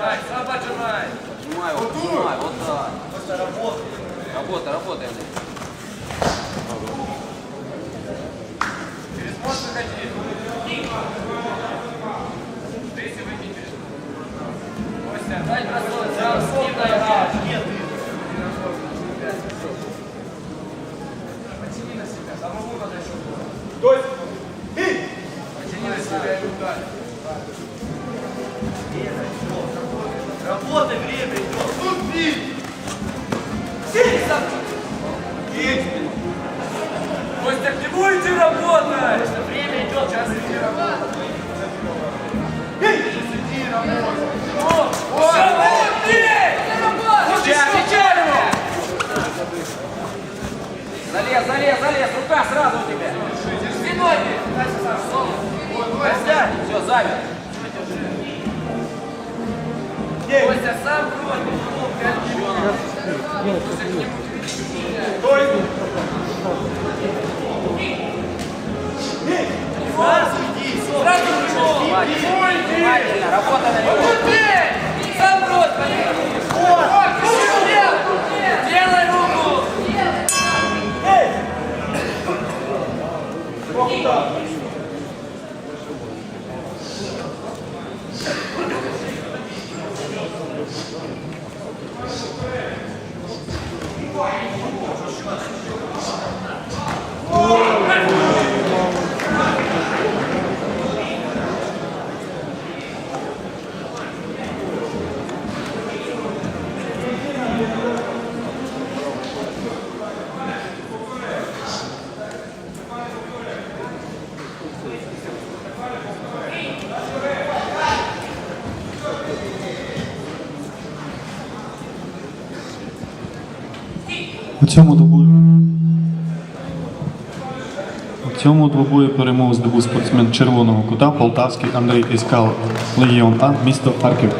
Поджимай, сам поджимай. Поджимай, вот, поджимай, вот так. Работа, работа, Андрей. Через мост выходи. Третий выкинь через Костя, дай бросок, сам с ним наиграешь. Потяни на себя, самому надо еще было. Потяни на себя и ударь. Работай, время идет. Ну, бей! Костя, к нему иди работай! Время идет, сейчас иди работай. Иди работай. О, о, бей! Сейчас, сейчас его! Залез, залез, залез, рука сразу у тебя. Спиной! Костя, Все, замер. Костя, сам против. Сразу иди, Сразу! Внимательно, работа на него. Сам брось, поехали! Christ. У цьому двобої у цьому двобої перемогу здобув спортсмен червоного кута Полтавський Андрій Іскал Легіон А, місто Харків.